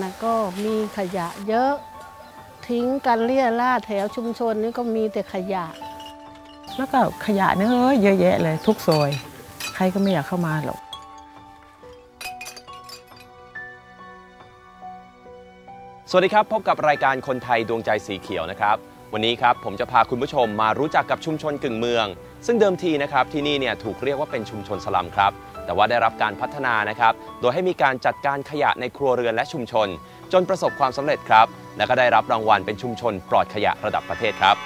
แต่ก่อนที่บ้านนะก็มีขยะเยอะ ทิ้งกันเลี่ยราดแถวชุมชนนี่ก็มีแต่ขยะ แล้วก็ขยะเนี่ยเอ้ยเยอะแยะเลยทุกซอยใครก็ไม่อยากเข้ามาหรอกสวัสดีครับ พบกับรายการคนไทยดวงใจสีเขียวนะครับ วันนี้ครับผมจะพาคุณผู้ชมมารู้จักกับชุมชนกึ่งเมือง ซึ่งเดิมทีนะครับที่นี่เนี่ยถูกเรียกว่าเป็นชุมชนสลัมครับ แต่ว่าได้รับการพัฒนานะครับ โดยให้มีการจัดการขยะในครัวเรือนและชุมชน จนประสบความสำเร็จครับ และก็ได้รับรางวัลเป็นชุมชนปลอดขยะระดับประเทศครับ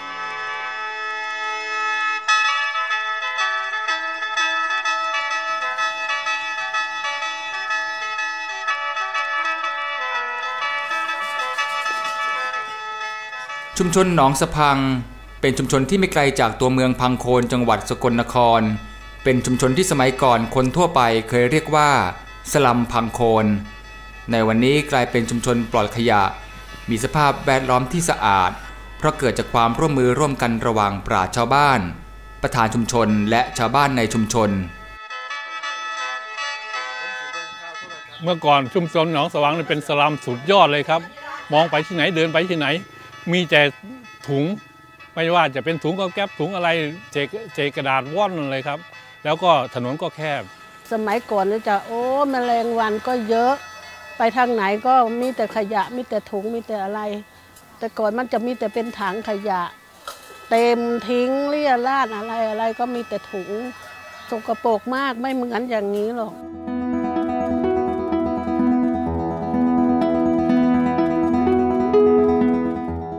ชุมชนหนองสะพัง เป็นชุมชนที่ไม่ไกลจากตัวเมืองพังโคนจังหวัดสกลนคร เป็นชุมชนที่สมัยก่อนคนทั่วไปเคยเรียกว่า สลัมพังโคน ในวันนี้กลายเป็นชุมชนปลอดขยะ มีสภาพแวดล้อมที่สะอาด เพราะเกิดจากความร่วมมือร่วมกันระหว่างปราชชาวบ้าน ประธานชุมชนและชาวบ้านในชุมชน เมื่อก่อนชุมชนหนองสว่างเป็นสลัมสุดยอดเลยครับ มองไปที่ไหนเดินไปที่ไหน มีแต่ถุงไม่ว่าจะเป็นถุงก็แก๊บถุงอะไรเจกเจกระดาษว่อนเลยครับ แล้วก็ถนนก็แคบ สมัยก่อนนี่จะโอ้แมลงวันก็เยอะ ไปทางไหนก็มีแต่ขยะมีแต่ถุงมีแต่อะไร แต่ก่อนมันจะมีแต่เป็นถังขยะ เต็มทิ้งเลี่ยราดอะไรอะไรก็มีแต่ถุงสกปรกมากไม่เหมือนอย่างนี้หรอก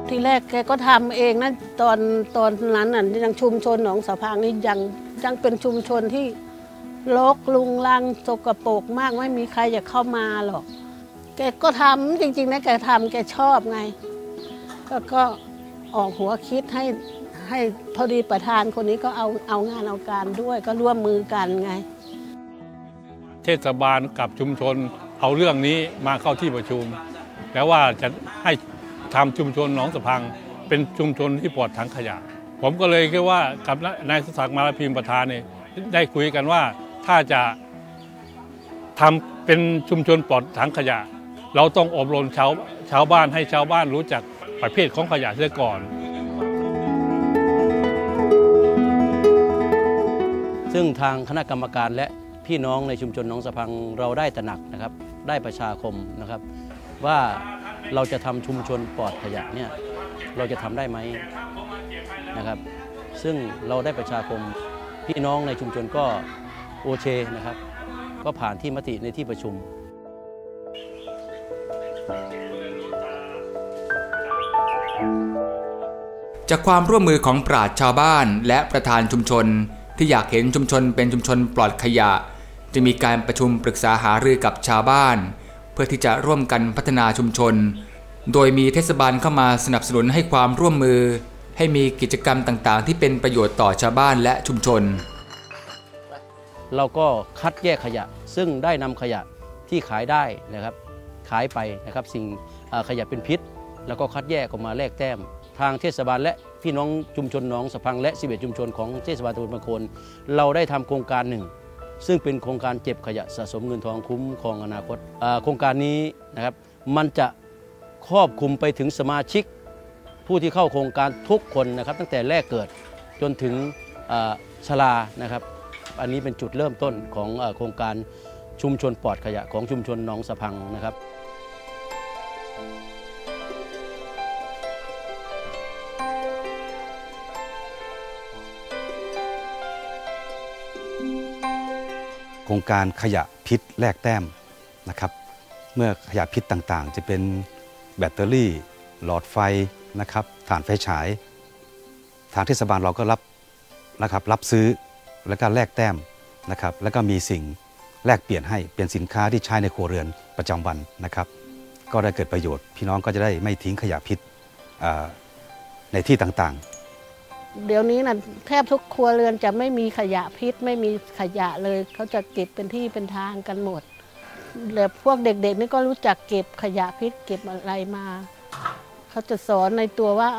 ทีแรกแกก็ทำเองนะตอนตอนนั้นน่ะยังชุมชนหนองสะพางนี่ยัง ยังเป็นชุมชนที่รกลุงลังสกปรกมากไม่มีใครอยากเข้ามาหรอก แกก็ทำจริงๆนะแกทำแกชอบไง ก็ก็ออกหัวคิดให้ให้พอดีประธานคนนี้ก็เอาเอางานเอาการด้วยก็ร่วมมือกันไง เทศบาลกับชุมชนเอาเรื่องนี้มาเข้าที่ประชุม แล้วว่าจะให้ทำชุมชนหนองสะพัง เป็นชุมชนที่ปลอดถังขยะ ผมก็เลยคิดว่ากับนายสุศักดิ์มาลาพิมประธานเนี่ยได้คุยกันว่าถ้าจะทำเป็นชุมชนปลอดถังขยะ เราต้องอบรมชาวชาวบ้านให้ชาวบ้านรู้จักประเภทของขยะเสียก่อน ซึ่งทางคณะกรรมการและพี่น้องในชุมชนหนองสะพังเราได้ตระหนักนะครับ ได้ประชาคมนะครับ ว่าเราจะทำชุมชนปลอดขยะเนี่ยเราจะทำได้ไหม นะครับ ซึ่งเราได้ประชาคมพี่น้องในชุมชนก็โอเคนะครับ ก็ผ่านที่มติในที่ประชุม จากความร่วมมือของปราชญ์ชาวบ้านและประธานชุมชน ที่อยากเห็นชุมชนเป็นชุมชนปลอดขยะ จะมีการประชุมปรึกษาหารือกับชาวบ้าน เพื่อที่จะร่วมกันพัฒนาชุมชน โดยมีเทศบาลเข้ามาสนับสนุนให้ความร่วมมือ ให้มีกิจกรรมต่างๆ ที่เป็นประโยชน์ต่อชาวบ้านและชุมชน เราก็คัดแยกขยะ ซึ่งได้นำขยะที่ขายได้นะครับขายไปนะครับสิ่งขยะเป็นพิษ แล้วก็คัดแยกออกมาแลกแต้ม ทางเทศบาลและพี่น้องชุมชนหนองสะพังและ 11 ชุมชนของเทศบาลตำบลบางคนเราได้ทำโครงการหนึ่ง ซึ่งเป็นโครงการเก็บขยะสะสมเงินทองคุ้มครองอนาคตโครงการนี้นะครับมันจะครอบคลุมไปถึงสมาชิก ผู้ที่เข้าโครงการทุกคนนะครับ ตั้งแต่แรกเกิดจนถึงชรานะครับ อันนี้เป็นจุดเริ่มต้นของโครงการชุมชนปลอดขยะของชุมชนหนองสะพังนะครับโครงการขยะพิษแลกแต้มนะครับ เมื่อขยะพิษต่างๆ จะเป็นแบตเตอรี่ หลอดไฟ นะครับถ่านไฟฉาย ทางเทศบาลเราก็รับนะครับรับซื้อแล้วก็แลกแต้มนะครับแล้วก็มีสิ่งแลกเปลี่ยนให้เป็นสินค้าที่ใช้ในครัวเรือนประจำวันนะครับ ก็ได้เกิดประโยชน์ พี่น้องก็จะได้ไม่ทิ้งขยะพิษในที่ต่างๆ เดี๋ยวนี้นะแทบทุกครัวเรือนจะไม่มีขยะพิษ ไม่มีขยะเลย เขาจะเก็บเป็นที่เป็นทางกันหมดแล้วพวกเด็กๆนี่ก็รู้จักเก็บขยะพิษเก็บอะไรมา เขาจะสอนในตัวว่า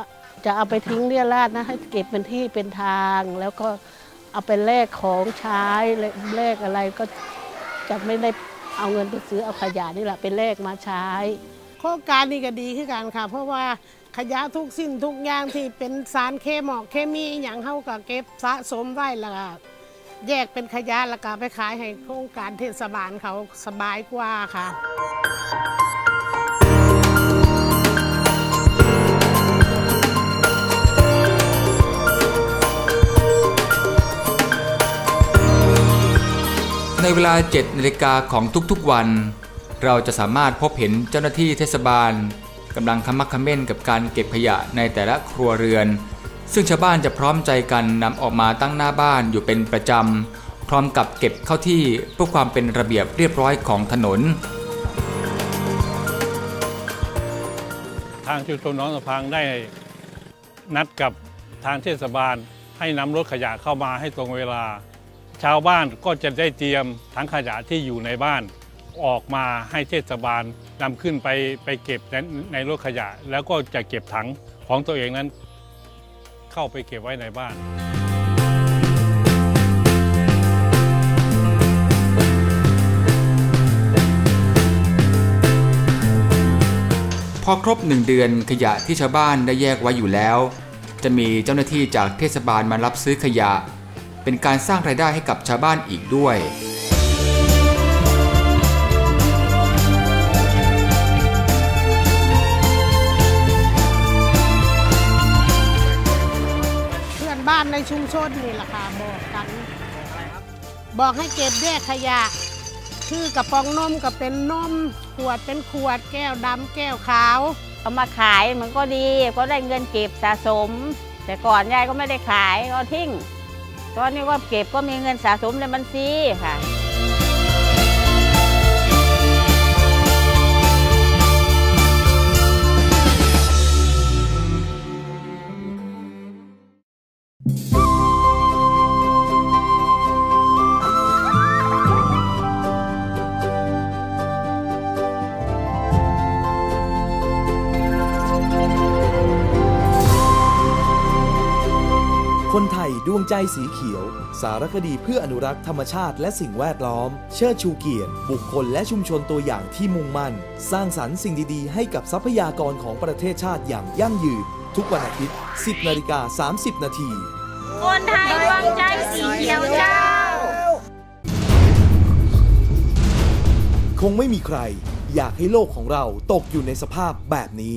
จะเอาไปทิ้งเรียราดนะ ให้เก็บเป็นที่เป็นทาง แล้วก็เอาไปแลกของใช้แลกอะไรก็จะไม่ได้เอาเงินไปซื้อเอาขยะนี่แหละเป็นเลขมาใช้ โครงการนี้ก็ดีขึ้นกันค่ะ เพราะว่าขยะทุกสิ่งทุกอย่างที่เป็นสารเคมอกเคมีอย่างเฮาก็เก็บสะสมไว้แล้วก็แยกเป็นขยะแล้วก็ไปขายให้โครงการเทศบาลเขาสบายกว่าค่ะ ในเวลา 7นาฬิกาของทุกๆวัน เราจะสามารถพบเห็นเจ้าหน้าที่เทศบาลกำลังขมักเม้นกับการเก็บขยะในแต่ละครัวเรือน ซึ่งชาวบ้านจะพร้อมใจกันนำออกมาตั้งหน้าบ้านอยู่เป็นประจำ พร้อมกับเก็บเข้าที่เพื่อความเป็นระเบียบเรียบร้อยของถนน ทางชุมชนน้องสะพังได้นัดกับทางเทศบาลให้นำรถขยะเข้ามาให้ตรงเวลา ชาวบ้านก็จะได้เตรียมถังขยะที่อยู่ในบ้าน ออกมาให้เทศบาลนำขึ้นไปไปเก็บในในรถขยะ แล้วก็จะเก็บถังของตัวเองนั้น เข้าไปเก็บไว้ในบ้านพอครบหนึ่งเดือนขยะที่ชาวบ้านได้แยกไว้อยู่แล้ว จะมีเจ้าหน้าที่จากเทศบาลมารับซื้อขยะ เป็นการสร้างรายได้ให้กับชาวบ้านอีกด้วยเพื่อนบ้านในชุมชนนี่แหละค่ะบอกกันบอกให้เก็บแยกขยะ คือกระป๋องนมก็เป็นนม ขวดเป็นขวด แก้วดำแก้วขาว เอามาขายมันก็ดี ก็ได้เงินเก็บสะสม แต่ก่อนยายก็ไม่ได้ขายก็ทิ้ง ตอนนี้ก็เก็บก็มีเงินสะสมในบัญชีค่ะ คนไทยดวงใจสีเขียว สารคดีเพื่ออนุรักษ์ธรรมชาติและสิ่งแวดล้อม เชิดชูเกียรติ บุคคลและชุมชนตัวอย่างที่มุ่งมั่น สร้างสรรค์สิ่งดีๆ ให้กับทรัพยากรของประเทศชาติอย่างยั่งยืน ทุกวันอาทิตย์ 10นาฬิกา30 นาที คนไทยดวงใจสีเขียวเจ้า คงไม่มีใคร อยากให้โลกของเราตกอยู่ในสภาพแบบนี้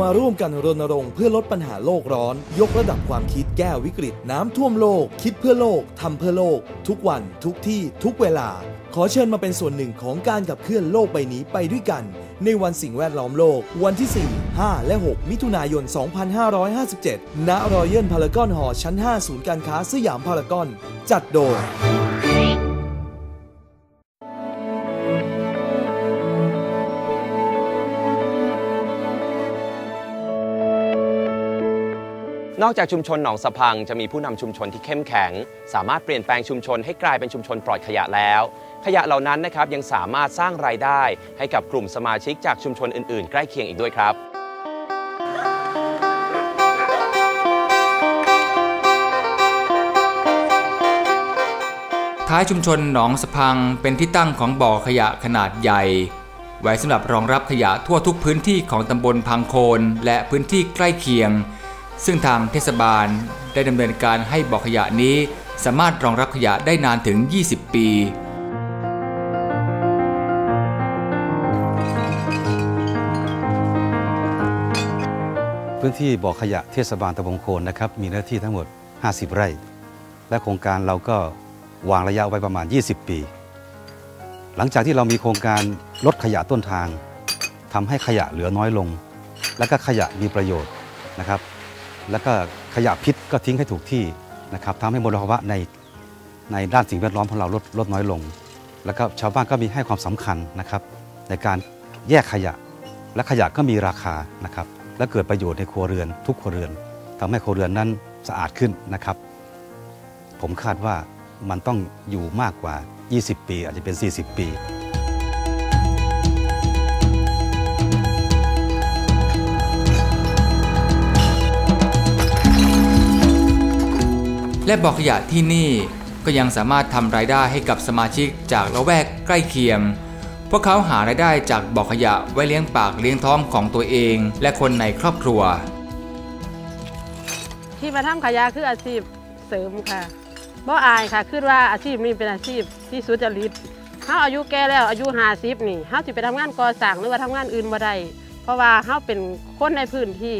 มาร่วมกันรณรงค์เพื่อลดปัญหาโลกร้อน ยกระดับความคิดแก้วิกฤต น้ำท่วมโลก คิดเพื่อโลกทำเพื่อโลก ทุกวันทุกที่ทุกเวลา ขอเชิญมาเป็นส่วนหนึ่งของการขับเคลื่อนโลกใบนี้ไปด้วยกัน ในวันสิ่งแวดล้อมโลก วันที่ 4 5 และ 6 มิถุนายน 2557 ณรอยัลพารากอนหอชั้น 5 ศูนย์การค้าสยามพารากอน จัดโดย นอกจากชุมชนหนองสะพังจะมีผู้นำชุมชนที่เข้มแข็ง สามารถเปลี่ยนแปลงชุมชนให้กลายเป็นชุมชนปลอดขยะแล้ว ขยะเหล่านั้นนะครับยังสามารถสร้างรายได้ ให้กับกลุ่มสมาชิกจากชุมชนอื่นๆ ใกล้เคียงอีกด้วยครับท้ายชุมชนหนองสะพังเป็นที่ตั้งของบ่อขยะขนาดใหญ่ ไว้สำหรับรองรับขยะทั่วทุกพื้นที่ของตำบลพังโคนและพื้นที่ใกล้เคียง ซึ่งทางเทศบาลได้ดำเนินการให้บ่อขยะนี้สามารถรองรับขยะได้นานถึง 20 ปี พื้นที่บ่อขยะเทศบาลตะบงโคนนะครับมีเนื้อที่ทั้งหมด 50 ไร่ และโครงการเราก็วางระยะไว้ประมาณ 20 ปี หลังจากที่เรามีโครงการลดขยะต้นทางทำให้ขยะเหลือน้อยลง แล้วก็ขยะมีประโยชน์นะครับ แล้วก็ขยะพิษก็ทิ้งให้ถูกที่นะครับทำให้มลภาวะในในด้านสิ่งแวดล้อมของเราลดลดน้อยลง แล้วก็ชาวบ้านก็มีให้ความสำคัญนะครับในการแยกขยะ และขยะก็มีราคานะครับและเกิดประโยชน์ในครัวเรือน ทุกครัวเรือนทำให้ครัวเรือนนั้นสะอาดขึ้นนะครับ ผมคาดว่ามันต้องอยู่มากกว่า 20 ปีอาจจะเป็น 40 ปี และบ่อขยะที่นี่ก็ยังสามารถทำรายได้ให้กับสมาชิกจากละแวกใกล้เคียง พวกเขาหารายได้จากบ่อขยะไว้เลี้ยงปากเลี้ยงท้องของตัวเอง และคนในครอบครัว ที่มาทำขยะคืออาชีพเสริมค่ะบ่อายค่ะคือว่าอาชีพนี้เป็นอาชีพที่สุจริตเฮาอายุแก่แล้วอายุ50นี่เฮาสิไปทำงานก่อสร้างหรือว่าทำงานอื่นบ่ได้เพราะว่าเฮาเป็นคนในพื้นที่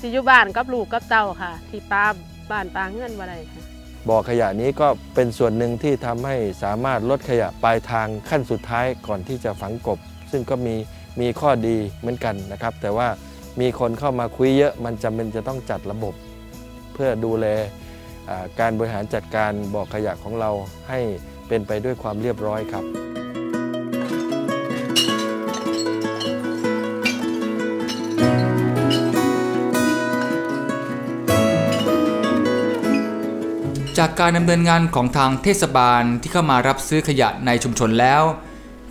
สิอยู่บ้านกับลูกกับเต้าค่ะ ที่ป้า บ้านป้าเฮือนบ่ได้ค่ะบ่อขยะนี้ก็เป็นส่วนหนึ่งที่ทำให้สามารถลดขยะปลายทางขั้นสุดท้ายก่อนที่จะฝังกบ ซึ่งก็มีมีข้อดีเหมือนกันนะครับ แต่ว่ามีคนเข้ามาคุยเยอะมันจำเป็นจะต้องจัดระบบ เพื่อดูแลการบริหารจัดการบ่อขยะของเราให้เป็นไปด้วยความเรียบร้อยครับ จากการดำเนินงานของทางเทศบาลที่เข้ามารับซื้อขยะในชุมชนแล้ว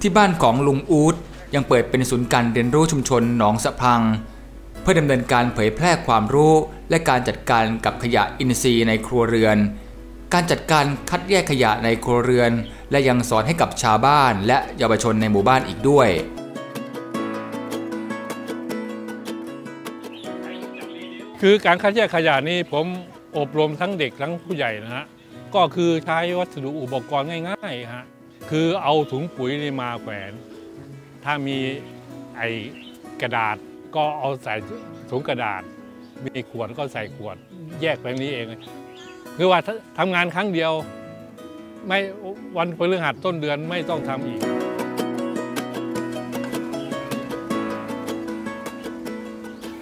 ที่บ้านของลุงอูดยังเปิดเป็นศูนย์การเรียนรู้ชุมชนหนองสะพัง เพื่อดำเนินการเผยแพร่ความรู้ และการจัดการกับขยะอินทรีย์ในครัวเรือน การจัดการคัดแยกขยะในครัวเรือน และยังสอนให้กับชาวบ้านและเยาวชนในหมู่บ้านอีกด้วยคือการคัดแยกขยะนี่ผม อบรมทั้งเด็กทั้งผู้ใหญ่นะฮะก็คือใช้วัสดุอุปกรณ์ง่ายๆฮะคือเอาถุงปุ๋ยนี่มาแขวน ถ้ามีไอ้กระดาษก็เอาใส่ถุงกระดาษ มีขวดก็ใส่ขวด แยกแบบนี้เอง คือว่าทำงานครั้งเดียว ไม่วันพฤหัสต้นเดือนไม่ต้องทำอีก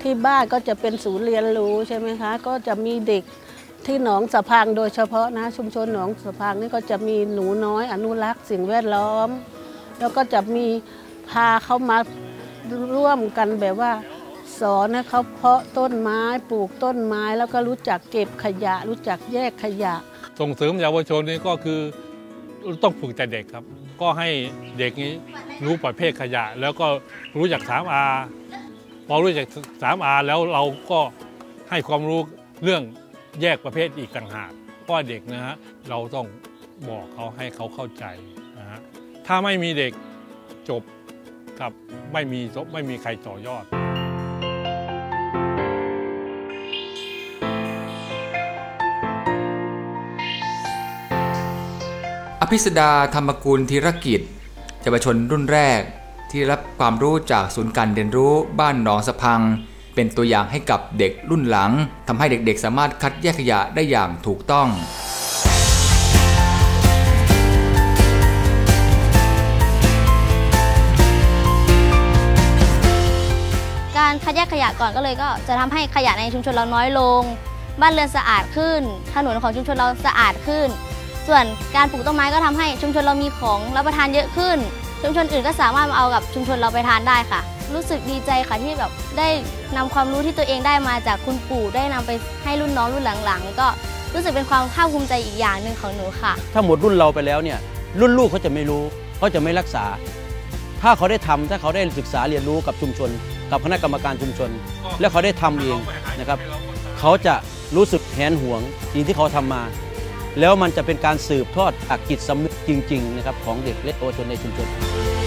ที่บ้านก็จะเป็นศูนย์เรียนรู้ใช่ไหมคะ ก็จะมีเด็ก ที่หนองสะพางโดยเฉพาะนะชุมชนหนองสะพางนี่ก็จะมีหนูน้อยอนุรักษ์สิ่งแวดล้อม แล้วก็จะมีพาเขามาร่วมกันแบบว่า สอนให้เขาเพาะต้นไม้ปลูกต้นไม้แล้วก็รู้จักเก็บขยะ รู้จักแยกขยะ ส่งเสริมเยาวชนนี่ก็คือต้องฝึกแต่เด็กครับ ก็ให้เด็กนี้รู้ประเภทขยะ แล้วก็รู้จักสามอาพอรู้จักสามอาแล้วเราก็ให้ความรู้เรื่อง แยกประเภทอีกต่างหากเพราะเด็กนะฮะเราต้องบอกเขาให้เขาเข้าใจนะฮะถ้าไม่มีเด็กจบครับไม่มีไม่มีใครต่อยอดอภิสดาธรรมกุลธีรกิจเยาวชนรุ่นแรกที่รับความรู้จากศูนย์การเรียนรู้บ้านหนองสะพัง เป็นตัวอย่างให้กับเด็กรุ่นหลังทำให้เด็กๆ สามารถคัดแยกขยะได้อย่างถูกต้องการคัดแยกขยะก่อนก็เลยก็จะทำให้ขยะในชุมชนเราน้อยลง บ้านเรือนสะอาดขึ้น ถนนของชุมชนเราสะอาดขึ้น ส่วนการปลูกต้นไม้ก็ทำให้ชุมชนเรามีของรับประทานเยอะขึ้น ชุมชนอื่นก็สามารถมาเอากับชุมชนเราไปทานได้ค่ะ รู้สึกดีใจค่ะที่แบบได้นำความรู้ที่ตัวเองได้มาจากคุณปู่ได้นำไปให้รุ่นน้องรุ่นหลังๆ ก็รู้สึกเป็นความภาคภูมิใจอีกอย่างหนึ่งของหนูค่ะ ถ้าหมดรุ่นเราไปแล้วเนี่ยรุ่นลูกเขาจะไม่รู้เขาจะไม่รักษา ถ้าเขาได้ทำถ้าเขาได้ศึกษาเรียนรู้กับชุมชน กับคณะกรรมการชุมชน แล้วเขาได้ทำเองนะครับเขาจะรู้สึกแหนหวงสิ่งที่เขาทำมา แล้วมันจะเป็นการสืบทอดอักจิตสำนึกจริง ๆ นะครับ ของเด็กและเยาวชนในชุมชนคน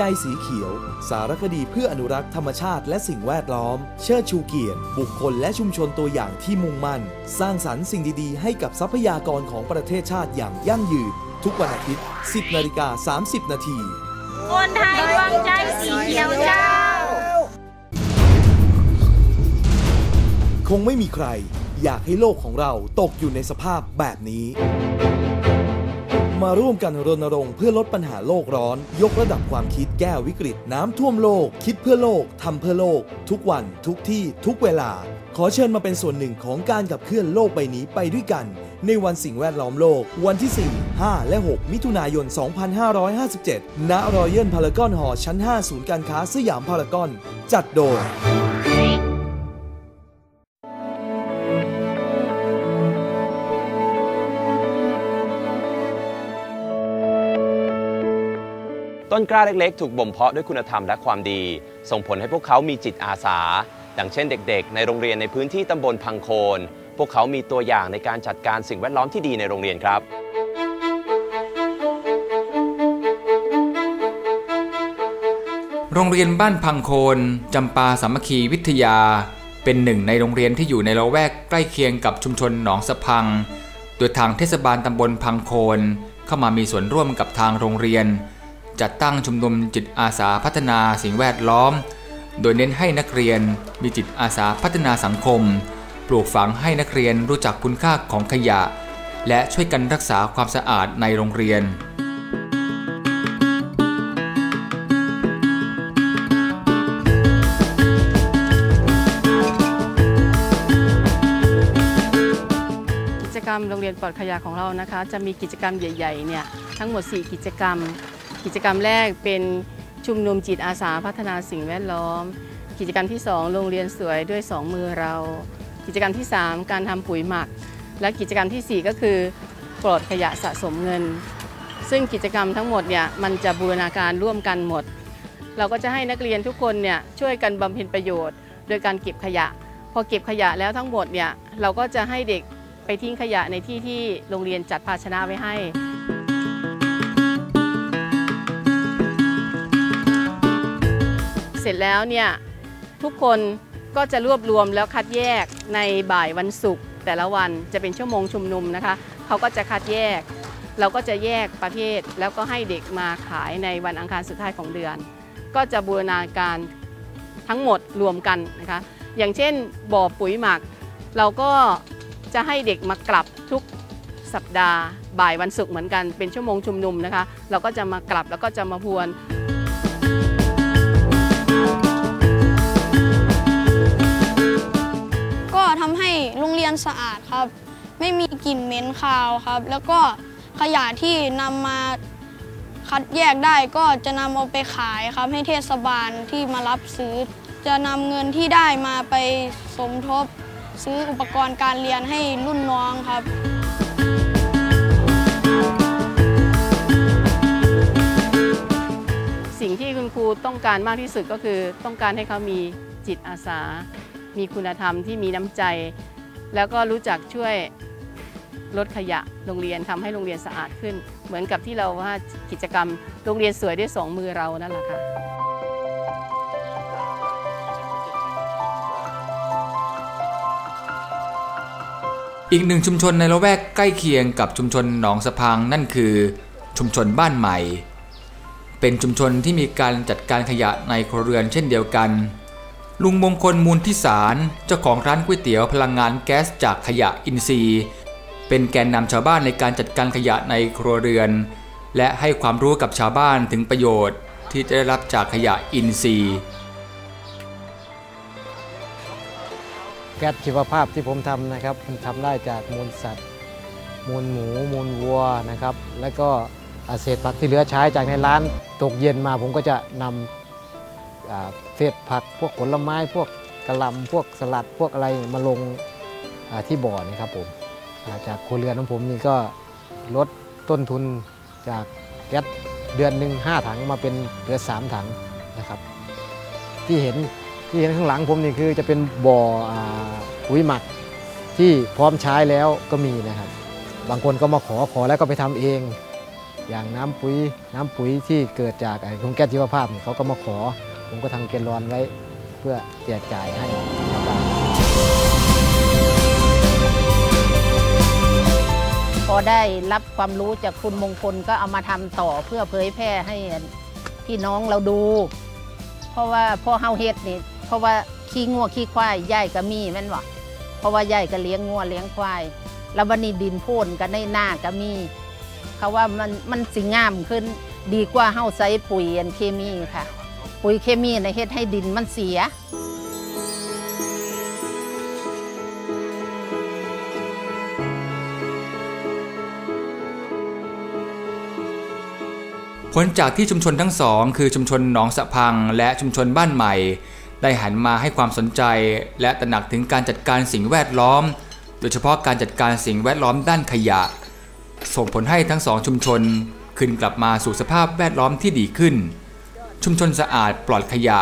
ใจสีเขียว สารคดีเพื่ออนุรักษ์ธรรมชาติและสิ่งแวดล้อม เชิดชูเกียรติ บุคคลและชุมชนตัวอย่างที่มุ่งมั่น สร้างสรรค์สิ่งดีๆ ให้กับทรัพยากรของประเทศชาติอย่างยั่งยืน ทุกวันอาทิตย์ 10นาฬิกา30 นาทีคนไทยดวงใจสีเขียวเจ้า คงไม่มีใคร อยากให้โลกของเราตกอยู่ในสภาพแบบนี้ มาร่วมกันรณรงค์เพื่อลดปัญหาโลกร้อน ยกระดับความคิด แก้วิกฤตน้ำท่วมโลก คิดเพื่อโลกทำเพื่อโลก ทุกวันทุกที่ทุกเวลา ขอเชิญมาเป็นส่วนหนึ่งของการขับเคลื่อนโลกใบนี้ไปด้วยกัน ในวันสิ่งแวดล้อมโลก วันที่ 4 5 และ 6 มิถุนายน 2557 ณรอยัลพารากอนหอชั้น 5 ศูนย์การค้าสยามพารากอน จัดโดย ต้นกล้าเล็กๆ ถูกบ่มเพาะด้วยคุณธรรมและความดี ส่งผลให้พวกเขามีจิตอาสา ดังเช่นเด็กๆ ในโรงเรียนในพื้นที่ตำบลพังโคน พวกเขามีตัวอย่างในการจัดการสิ่งแวดล้อมที่ดีในโรงเรียนครับโรงเรียนบ้านพังโคนจำปาสามัคคีวิทยา เป็นหนึ่งในโรงเรียนที่อยู่ในละแวกใกล้เคียงกับชุมชนหนองสะพัง โดยทางเทศบาลตำบลพังโคนเข้ามามีส่วนร่วมกับทางโรงเรียน จัดตั้งชุมนุมจิตอาสาพัฒนาสิ่งแวดล้อม โดยเน้นให้นักเรียนมีจิตอาสาพัฒนาสังคม ปลูกฝังให้นักเรียนรู้จักคุณค่าของขยะ และช่วยกันรักษาความสะอาดในโรงเรียนกิจกรรมโรงเรียนปลอดขยะของเรานะคะ จะมีกิจกรรมใหญ่ๆเนี่ยทั้งหมด 4 กิจกรรม กิจกรรมแรกเป็นชุมนุมจิตอาสาพัฒนาสิ่งแวดล้อม กิจกรรมที่ 2 โรงเรียนสวยด้วย 2 มือเรา กิจกรรมที่ 3 การทำปุ๋ยหมัก และกิจกรรมทีสี่ 4 ก็คือปลดขยะสะสมเงิน ซึ่งกิจกรรมทั้งหมดเนี่ยมันจะบูรณาการร่วมกันหมด เราก็จะให้นักเรียนทุกคนเนี่ยช่วยกันบำเพ็ญประโยชน์ โดยการเก็บขยะ พอเก็บขยะแล้วทั้งหมดเนี่ยเราก็จะให้เด็กไปทิ้งขยะในที่ที่โรงเรียนจัดภาชนะไว้ให้ ร็จแล้วเนี่ยทุกคนก็จะรวบรวมแล้วคัดแยกในบ่ายวันศุกร์แต่ละวันจะเป็นชั่วโมงชุมนุมนะคะเขาก็จะคัดแยก เราก็จะแยกประเภท แล้วก็ให้เด็กมาขายในวันอังคารสุดท้ายของเดือน ก็จะบูรณาการทั้งหมดรวมกันนะคะอย่างเช่นบ่อปุ๋ยหมัก เราก็จะให้เด็กมากลับทุกสัปดาห์ บ่ายวันศุกร์เหมือนกันเป็นชั่วโมงชุมนุมนะคะ เราก็จะมากลับแล้วก็จะมาพรวน ทำให้โรงเรียนสะอาดครับ ไม่มีกลิ่นเหม็นคาวครับ แล้วก็ขยะที่นำมาคัดแยกได้ก็จะนำเอาไปขายครับให้เทศบาลที่มารับซื้อ จะนำเงินที่ได้มาไปสมทบ ซื้ออุปกรณ์การเรียนให้รุ่นน้องครับสิ่งที่คุณครูต้องการมากที่สุดก็คือต้องการให้เขามีจิตอาสา มีคุณธรรมที่มีน้ำใจ แล้วก็รู้จักช่วยลดขยะโรงเรียนทำให้โรงเรียนสะอาดขึ้น เหมือนกับที่เราว่ากิจกรรมโรงเรียนสวยด้วยสองมือเรานั่นแหละค่ะอีกหนึ่งชุมชนในละแวกใกล้เคียงกับชุมชนหนองสะพังนั่นคือ ชุมชนบ้านใหม่ เป็นชุมชนที่มีการจัดการขยะในครัวเรือนเช่นเดียวกัน ลุงมงคลมูลทิสารเจ้าของร้านก๋วยเตี๋ยวพลังงานแก๊สจากขยะอินทรีย์ เป็นแกนนำชาวบ้านในการจัดการขยะในครัวเรือน และให้ความรู้กับชาวบ้านถึงประโยชน์ ที่จะได้รับจากขยะอินทรีย์ แก๊สชีวภาพที่ผมทำนะครับมันทำได้จากมูลสัตว์ มูลหมู มูลวัวนะครับ แล้วก็เศษผักที่เหลือใช้จากในร้านตกเย็นมาผมก็จะนำ เศษผักพวกผลไม้พวกกระลำพวกสลัดพวกอะไรมาลงที่บ่อนี่ครับผมจากครัวเรือนของผมนี่ก็ลดต้นทุนจากแก๊สเดือนหนึ่งห้าถังมาเป็นเหลือสามถังนะครับ ที่เห็นที่เห็นข้างหลังผมนี่คือจะเป็นบ่อปุ๋ยหมักที่พร้อมใช้แล้วก็มีนะครับ บางคนก็มาขอขอแล้วก็ไปทำเอง อย่างน้ำปุ๋ยน้ำปุ๋ยที่เกิดจากโครงแก๊สชีวภาพเขาก็มาขอ ผมก็ทำเกลอนไว้เพื่อแจกจ่ายให้ชาวบ้านพอได้รับความรู้จากคุณมงคลก็เอามาทำต่อเพื่อเผยแพร่ให้พี่น้องเราดู เพราะว่าพ่อเฮาเฮ็ดนี่เพราะว่าขี้งัวขี้ควายย่ายก็มีแม่นบ่เพราะว่าย่ายก็เลี้ยงงัวเลี้ยงควาย แล้ววันนี้ดินโพ่นกันในหน้าก็มีเขาว่ามันมันสิงามขึ้นดีกว่าเฮาใส่ปุ๋ยอันเคมีค่ะ ปุ๋ยเคมีในเฮ็ดให้ดินมันเสีย ผลจากที่ชุมชนทั้งสองคือชุมชนหนองสะพังและชุมชนบ้านใหม่ ได้หันมาให้ความสนใจ และตระหนักถึงการจัดการสิ่งแวดล้อม โดยเฉพาะการจัดการสิ่งแวดล้อมด้านขยะ ส่งผลให้ทั้งสองชุมชนคืนกลับมาสู่สภาพแวดล้อมที่ดีขึ้น ชุมชนสะอาดปลอดขยะ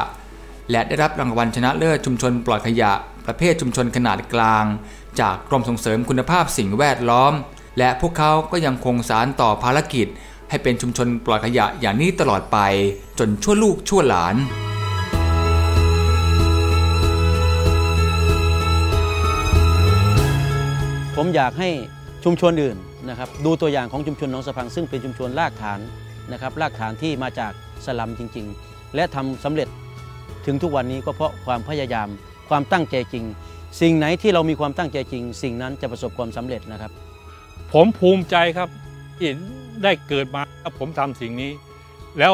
และได้รับรางวัลชนะเลิศชุมชนปลอดขยะ ประเภทชุมชนขนาดกลาง จากกรมส่งเสริมคุณภาพสิ่งแวดล้อม และพวกเขาก็ยังคงสารต่อภารกิจ ให้เป็นชุมชนปลอดขยะอย่างนี้ตลอดไป จนชั่วลูกชั่วหลานผมอยากให้ชุมชนอื่นนะครับดูตัวอย่างของชุมชนหนองสะพังซึ่งเป็นชุมชนรากฐานนะครับรากฐานที่มาจาก สลัมจริง ๆ และทำสำเร็จถึงทุกวันนี้ก็เพราะความพยายามความตั้งใจจริง สิ่งไหนที่เรามีความตั้งใจจริง สิ่งนั้นจะประสบความสำเร็จนะครับ ผมภูมิใจครับที่ได้เกิดมาแล้วผมทำสิ่งนี้ แล้ว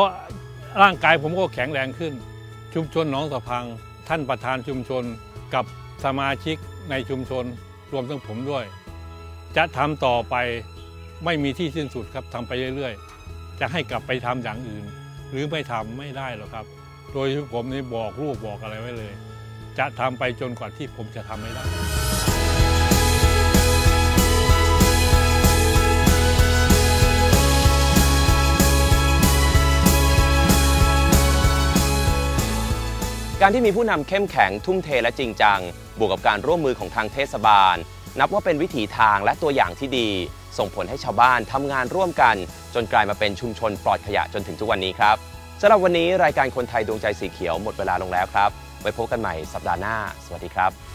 ร่างกายผมก็แข็งแรงขึ้น ชุมชนหนองสะพัง ท่านประธานชุมชนกับสมาชิกในชุมชนรวมทั้งผมด้วย จะทำต่อไปไม่มีที่สิ้นสุดครับทำไปเรื่อยๆ จะให้กลับไปทำอย่างอื่น หรือไม่ทำไม่ได้หรอกครับ โดยที่ผมนี่บอกลูกบอกอะไรไว้เลย จะทำไปจนกว่าที่ผมจะทำไม่ได้การที่มีผู้นำเข้มแข็งทุ่มเทและจริงจัง บวกกับการร่วมมือของทางเทศบาล นับว่าเป็นวิถีทางและตัวอย่างที่ดี ส่งผลให้ชาวบ้านทำงานร่วมกัน จนกลายมาเป็นชุมชนปลอดขยะจนถึงทุกวันนี้ครับสำหรับวันนี้รายการคนไทยดวงใจสีเขียวหมดเวลาลงแล้วครับ ไว้พบกันใหม่สัปดาห์หน้า สวัสดีครับ